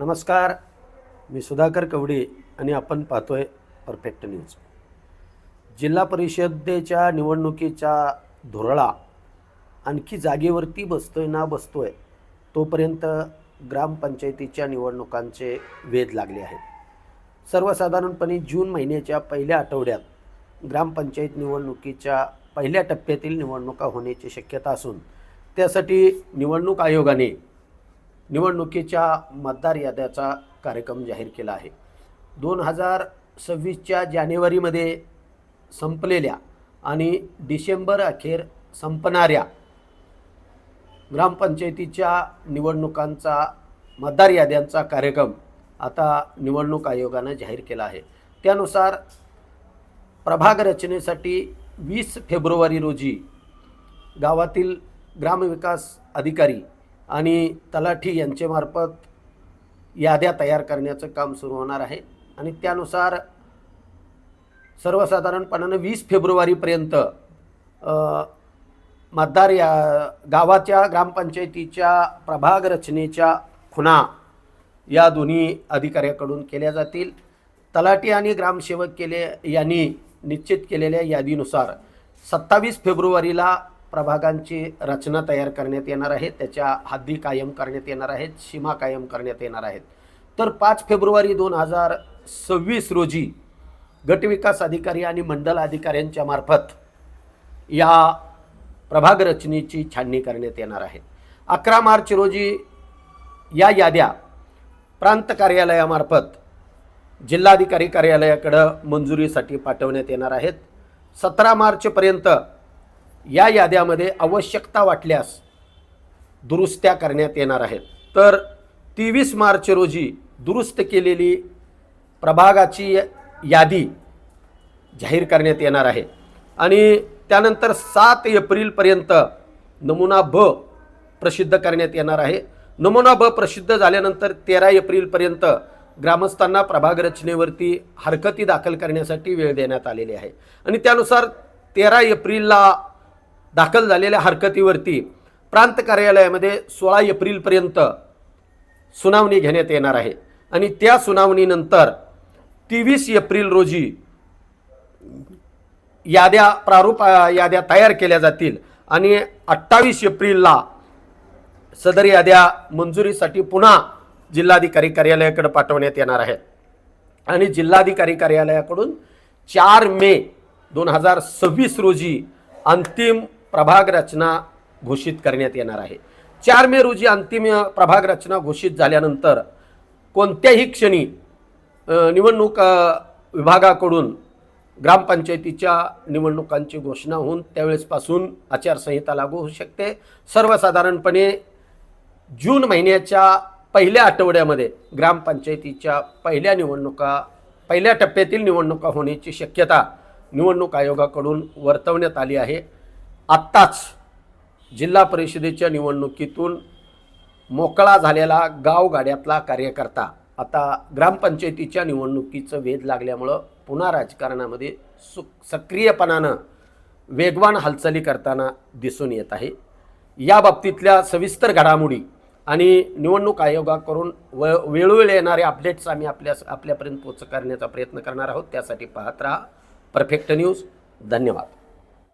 नमस्कार. मी सुधाकर कवडे आणि आपण पाहतोय परफेक्ट न्यूज जिल्हा परिषदेच्या निवडणुकीचा धुरळा आणखी जागेवरती बसतोय ना बसतोय तोपर्यंत ग्रामपंचायतीच्या निवडणुकांचे वेध लागले आहेत. सर्वसाधारणपणे जून महिन्याच्या पहिल्या आठवड्यात ग्रामपंचायत निवडणुकीच्या पहिल्या टप्प्यातील निवडणुका होण्याची शक्यता असून त्यासाठी निवडणूक आयोगाने निवडणुकीच्या मतदार याद्याचा कार्यक्रम जाहीर केला आहे. दोन हजार सव्वीसच्या जानेवारीमध्ये संपलेल्या आणि डिसेंबर अखेर संपणाऱ्या ग्रामपंचायतीच्या निवडणुकांचा मतदार याद्यांचा कार्यक्रम आता निवडणूक आयोगानं जाहीर केला आहे. त्यानुसार प्रभाग रचनेसाठी वीस फेब्रुवारी रोजी गावातील ग्रामविकास अधिकारी आणि तलाठी यांच्यामार्फत याद्या तयार करण्याचं काम सुरू होणार आहे. आणि त्यानुसार सर्वसाधारणपणानं वीस फेब्रुवारीपर्यंत मतदार या गावाच्या ग्रामपंचायतीच्या प्रभाग रचनेच्या खुणा या दोन्ही अधिकाऱ्याकडून केल्या जातील. तलाठी आणि ग्रामसेवक केले यांनी निश्चित केलेल्या यादीनुसार सत्तावीस फेब्रुवारीला प्रभागांची रचना तयार करण्यात येणार आहे त्याच्या हद्दी कायम करण्यात येणार आहेत सीमा कायम करण्यात येणार आहेत. तर पाच फेब्रुवारी दोन हजार सव्वीस रोजी गटविकास अधिकारी आणि मंडल अधिकाऱ्यांच्या मार्फत या प्रभाग रचनेची छाननी करण्यात येणार आहे. अकरा मार्च रोजी या याद्या प्रांत कार्यालयामार्फत जिल्हाधिकारी कार्यालयाकडं मंजुरीसाठी पाठवण्यात येणार आहेत. सतरा मार्चपर्यंत या याद्यामध्ये आवश्यकता वाटल्यास दुरुस्त्या करण्यात येणार आहेत. तर तेवीस मार्च रोजी दुरुस्त केलेली प्रभागाची यादी जाहीर करण्यात येणार आहे. आणि त्यानंतर सात एप्रिलपर्यंत नमुना ब प्रसिद्ध करण्यात येणार आहे. नमुना ब प्रसिद्ध झाल्यानंतर तेरा एप्रिलपर्यंत ग्रामस्थांना प्रभाग रचनेवरती हरकती दाखल करण्यासाठी वेळ देण्यात आलेली आहे. आणि त्यानुसार तेरा एप्रिलला दाखल झालेल्या हरकतीवरती प्रांत कार्यालयामध्ये सोळा एप्रिलपर्यंत सुनावणी घेण्यात येणार आहे. आणि त्या सुनावणीनंतर तेवीस एप्रिल रोजी याद्या प्रारूप याद्या तयार केल्या जातील. आणि अठ्ठावीस एप्रिलला सदर याद्या मंजुरीसाठी पुन्हा जिल्हाधिकारी कार्यालयाकडे पाठवण्यात येणार आहेत आणि जिल्हाधिकारी कार्यालयाकडून चार मे दोन हजार सव्वीस रोजी अंतिम प्रभाग रचना घोषित करण्यात येणार आहे. चार मे रोजी अंतिम प्रभाग रचना घोषित झाल्यानंतर कोणत्याही क्षणी निवडणूक विभागाकडून ग्रामपंचायतीच्या निवडणुकांची घोषणा होऊन त्यावेळेसपासून आचारसंहिता लागू होऊ शकते. सर्वसाधारणपणे जून महिन्याच्या पहिल्या आठवड्यामध्ये ग्रामपंचायतीच्या पहिल्या निवडणुका पहिल्या टप्प्यातील निवडणुका होण्याची शक्यता निवडणूक आयोगाकडून वर्तवण्यात आली आहे. आत्ताच जिल्हा परिषदेच्या निवडणुकीतून मोकळा झालेला गावगाड्यातला कार्यकर्ता आता ग्रामपंचायतीच्या निवडणुकीचं वेध लागल्यामुळं पुन्हा राजकारणामध्ये सु सक्रियपणानं वेगवान हालचाली करताना दिसून येत आहे. या बाबतीतल्या सविस्तर घडामोडी आणि निवडणूक आयोगाकडून व वेळोवेळी येणारे अपडेट्स आम्ही आपल्या आपल्यापर्यंत पोच करण्याचा प्रयत्न करणार आहोत. त्यासाठी पाहत राहा. परफेक्ट न्यूज धन्यवाद.